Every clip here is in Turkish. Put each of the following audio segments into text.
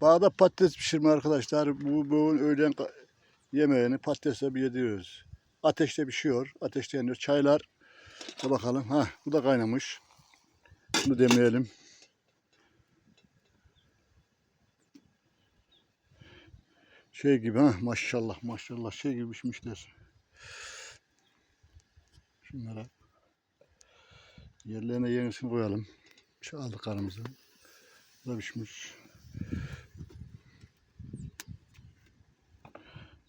Bağda patates pişirme arkadaşlar. Bu, bu öğlen yemeğini patatesle bir yediriyoruz. Ateşte pişiyor. Ateşte yanıyor. Çaylar da bakalım. Ha, bu da kaynamış. Bunu demleyelim. Şey gibi ha maşallah maşallah şey gibi pişmişler. Şunlara yerlerine yenisini koyalım. Çaldık kanımızı. Bu da pişmiş.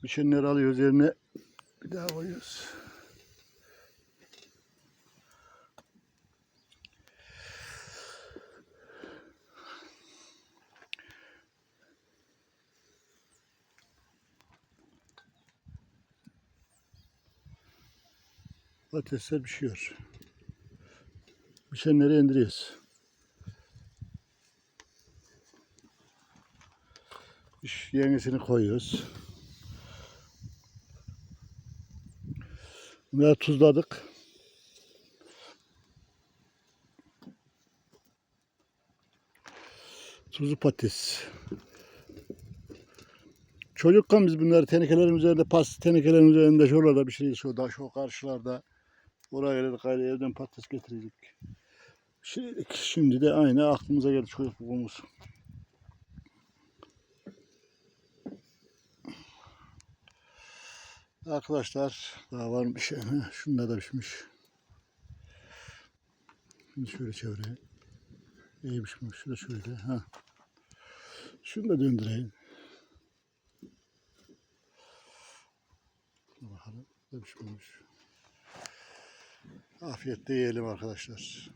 Pişenleri alıyoruz yerine bir daha koyuyoruz. Patatesler pişiyor. Pişenleri indiriyoruz. Yenisini koyuyoruz. Bunları tuzladık. Tuzlu patates. Çocukken biz bunları tenekelerin üzerinde, pas tenekelerin üzerinde şuralarda bir şey şu da şu karşılarda oraya gelirdik aile evden patates getirdik. Şeydik, şimdi de aynı aklımıza geldi çocukluğumuz. Arkadaşlar daha var bir şey. Heh, Şunlar da pişmiş. Şimdi şöyle çevireyim. İyi pişmiş. Şurada şöyle. Ha. Şunu da döndüreyim. Bakalım. Da pişmemiş. Afiyetle yiyelim arkadaşlar.